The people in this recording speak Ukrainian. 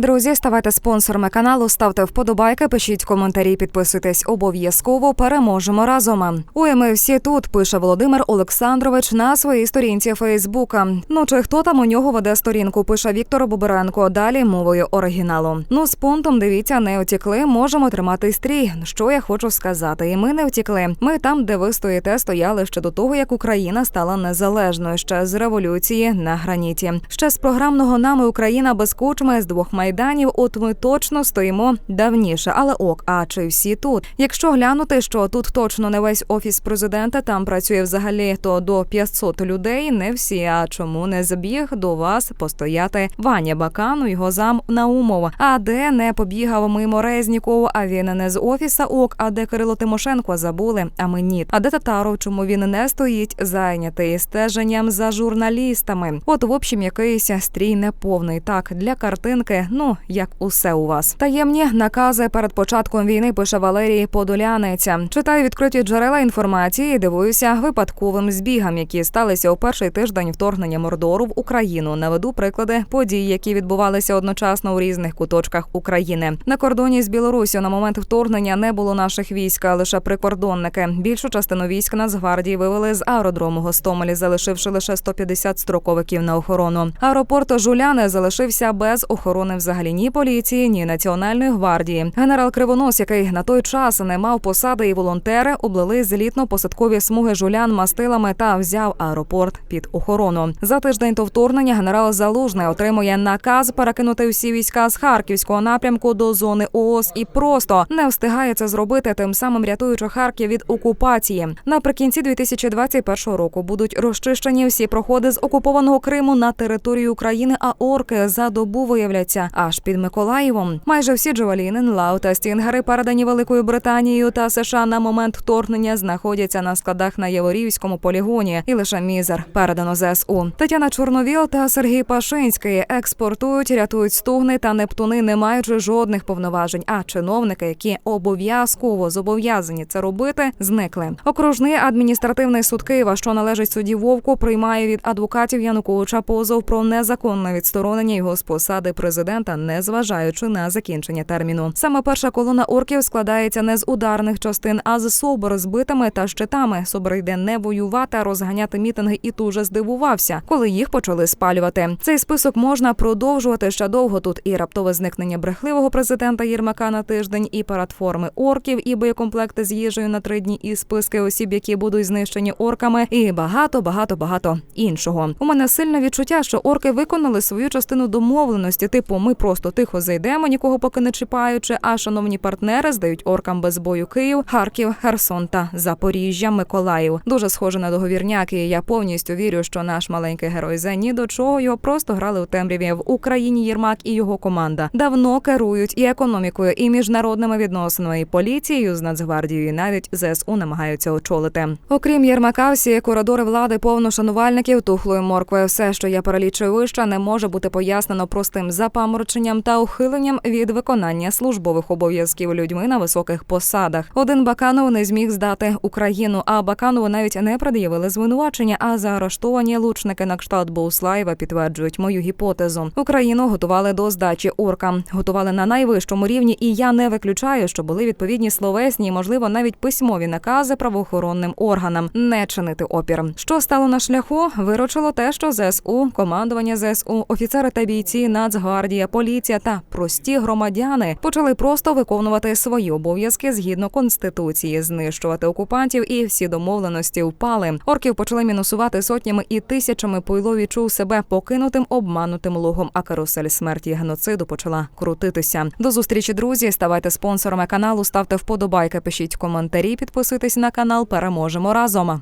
Друзі, ставайте спонсорами каналу, ставте вподобайки, пишіть коментарі, підписуйтесь обов'язково. Переможемо разом. Ой, ми всі тут. Пише Володимир Олександрович на своїй сторінці Фейсбука. Ну чи хто там у нього веде сторінку? Пише Віктор Боберенко. Далі мовою оригіналу. Ну з пунктом дивіться, не утікли. Можемо тримати стрій. Що я хочу сказати? І ми не втікли. Ми там, де ви стоїте, стояли ще до того, як Україна стала незалежною. Ще з революції на граніті. Ще з програмного нами Україна без кучми з двох майданів. От ми точно стоїмо давніше. Але ок, а чи всі тут? Якщо глянути, що тут точно не весь офіс президента, там працює взагалі то до 500 людей. Не всі. А чому не забіг до вас постояти Ваня Бакану, його зам Наумов? А де не побігав мимо Резніков, а він не з офіса ок, а де Кирило Тимошенко забули, а ми ні. А де Татаров, чому він не стоїть зайнятий стеженням за журналістами? От в общем, якийсь стрій неповний. Так для картинки, ну як усе у вас. Таємні накази перед початком війни пише Валерій Подолянеця. Читаю відкриті джерела інформації, і дивуюся випадковим збігам, які сталися у перший тиждень вторгнення Мордору в Україну. Наведу приклади подій, які відбувалися одночасно у різних куточках України. На кордоні з Білорусі на момент вторгнення не було наших військ, а лише прикордонники. Більшу частину військ Нацгвардії вивели з аеродрому Гостомелі, залишивши лише 150 строковиків на охорону. Аеропорт Жуляни залишився без охорони взагалі ні поліції, ні національної гвардії. Генерал Кривонос, який на той час не мав посади, і волонтери облили злітно-посадкові смуги жулян мастилами та взяв аеропорт під охорону. За тиждень до вторгнення генерал Залужний отримує наказ перекинути всі війська з харківського напрямку до зони ООС і просто не встигає це зробити, тим самим рятуючи Харків від окупації. Наприкінці 2021 року будуть розчищені всі проходи з окупованого Криму на територію України. А орки за добу виявляться аж під Миколаєвом. Майже всі Джавеліни, Нлау та Стінгери, передані Великою Британією та США на момент вторгнення, знаходяться на складах на Яворівському полігоні, і лише мізер передано ЗСУ. Тетяна Чорновіл та Сергій Пашинський експортують, рятують стугни та нептуни, не маючи жодних повноважень. А чиновники, які обов'язково зобов'язані це робити, зникли. Окружний адміністративний суд Києва, що належить суді Вовку, приймає від адвокатів Януковича позов про незаконне відсторонення його з посади президента, незважаючи на закінчення терміну. Саме перша колона орків складається не з ударних частин, а з собор збитими та щитами. Собор йде не воювати, а розганяти мітинги, і дуже здивувався, коли їх почали спалювати. Цей список можна продовжувати ще довго. Тут і раптове зникнення брехливого президента Єрмака на тиждень, і парад орків, і боєкомплекти з їжею на три дні, і списки осіб, які будуть знищені орками, і багато, багато, багато іншого. У мене сильне відчуття, що орки виконали свою частину домовленості. Типу, ми просто тихо зайдемо, нікого поки не чіпаючи. А шановні партнери здають оркам без бою Київ, Харків, Херсон та Запоріжжя, Миколаїв. Дуже схоже на договірняки. Я повністю вірю, що наш маленький герой Зе ні до чого його просто грали у темряві в Україні. Єрмак і його команда давно керують і економікою, і міжнародними відносинами, і поліцією з Нацгвардією, і навіть ЗСУ намагаються очолити. Окрім Єрмака, всі коридори влади повно шанувальників тухлої моркви. Все, що я перелічую вище, не може бути пояснено простим запамороченням та ухиленням від виконання службових обов'язків людьми на високих посадах. Один Баканов не зміг здати Україну, а Баканову навіть не пред'явили звинувачення. А заарештовані лучники на кшталт Боуслаєва підтверджують мою гіпотезу. Україну готували до здачі оркам, готували на найвищому рівні, і я не виключаю, що були відповідні словесні, можливо, навіть письмові накази правоохоронним органам не чинити опір. Що стало на шляху? Виручило те, що ЗСУ, командування ЗСУ, офіцери та бійці, Нацгвардія, поліція та прості громадяни почали просто виконувати свої обов'язки згідно конституції, знищувати окупантів, і всі домовленості впали. Орків почали мінусувати сотнями і тисячами. Пойло відчув себе покинутим обманутим логом. А карусель смерті геноциду почала крутитися. До зустрічі, друзі. Ставайте спонсорами каналу, ставте вподобайки, пишіть коментарі, підписуйтесь на канал. Переможемо разом.